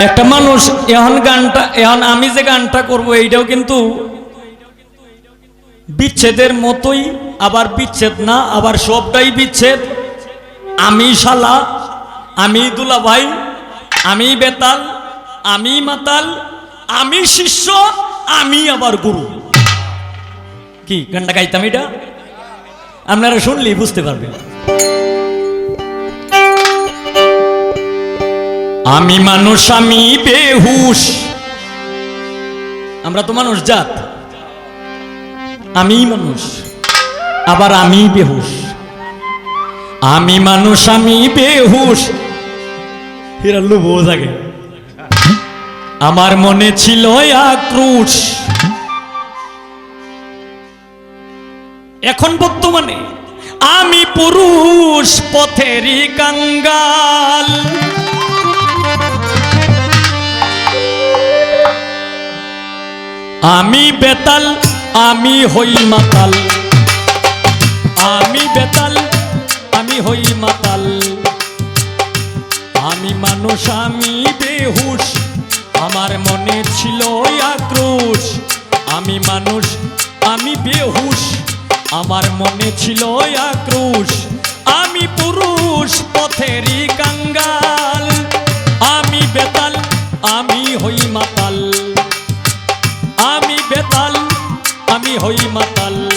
একটা মানুষ এখন গানটা এখন আমি যে গানটা করব, এইটাও কিন্তু বিচ্ছেদের মতোই, আবার বিচ্ছেদ না, আবার সবটাই বিচ্ছেদ। আমি শালা, আমি দুলা ভাই আমি বেতাল, আমি মাতাল, আমি শিষ্য, আমি আবার গুরু। কি, গানটা গাইতাম এটা? আপনারা শুনলেই বুঝতে পারবেন। আমি মানুষ, আমি বেহুশ। আমরা তো মানুষ, জাত। আমি মানুষ, আবার আমি বেহুশ। আমি মানুষ, আমি বেহুশ। হিরাল্লু বোঝ আগে আমার মনে ছিল আক্রোশ। এখন বর্তমানে আমি পুরুষ, পথেরই কাঙ্গাল। আমি বেতাল, আমি হই মাতাল। আমি বেতাল, আমি হই মাতাল। আমি মানুষ, আমি বেহুশ। আমার মনে ছিল আক্রোশ। আমি মানুষ, আমি বেহুশ। আমার মনে ছিল আক্রোশ। আমি পুরুষ, পথেরই কাঙ্গাল। আমি বেতাল, আমি হই মাতাল। হই মাতাল।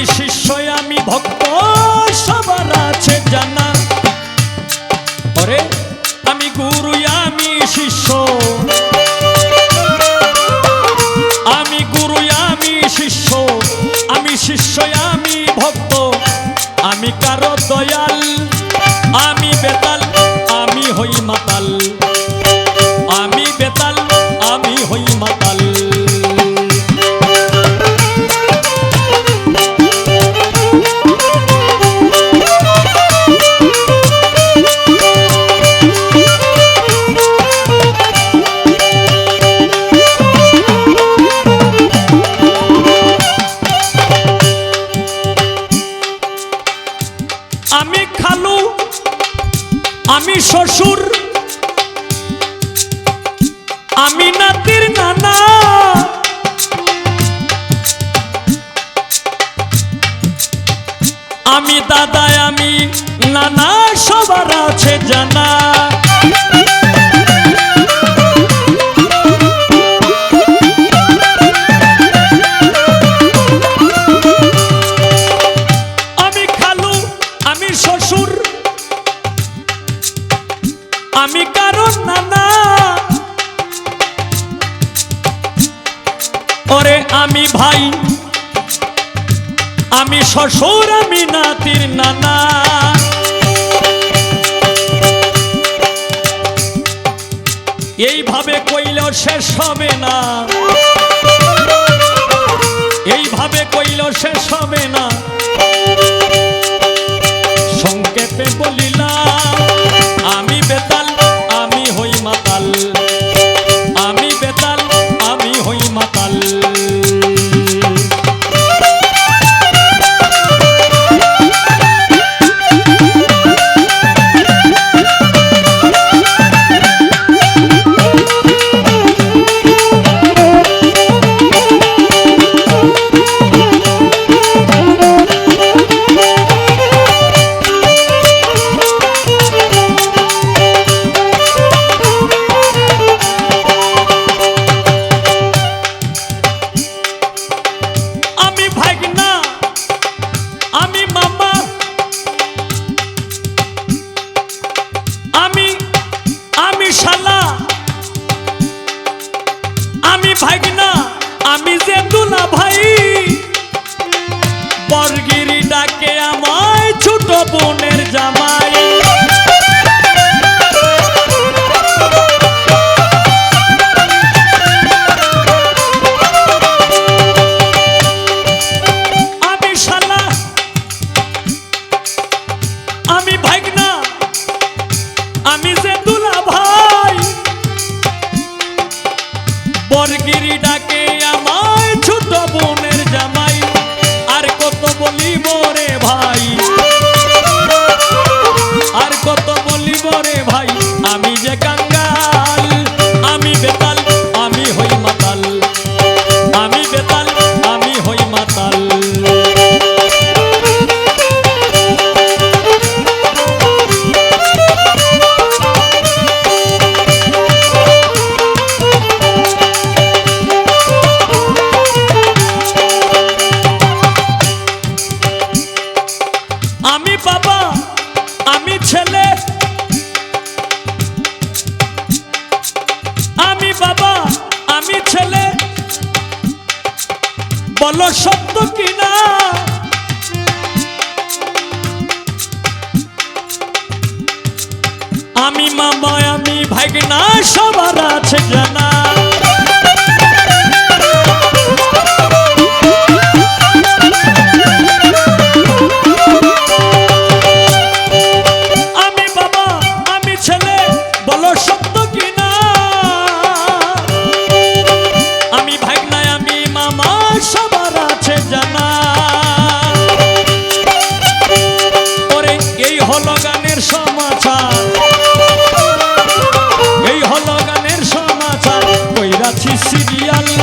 আমি শিষ্য আমি ভক্ত? সবার আছে জানা। ওরে, আমি গুরু, আমি শিষ্য। আমি গুরু, আমি শিষ্য। আমি শিষ্য, আমি ভক্ত। আমি কারও দয়াল আমি খালু আমি শ্বশুর আমি নাতির নানা। আমি দাদা আমি নানা সবার আছে জানা। আমি কারণ নানা। ওরে আমি ভাই, আমি শ্বশুর, আমি নাতির নানা। এইভাবে কইলেও শেষ হবে না। এইভাবে কইলেও শেষ হবে না। সংক্ষেপে বলিলাম ভাগনা কইরাছি সিরিয়াল।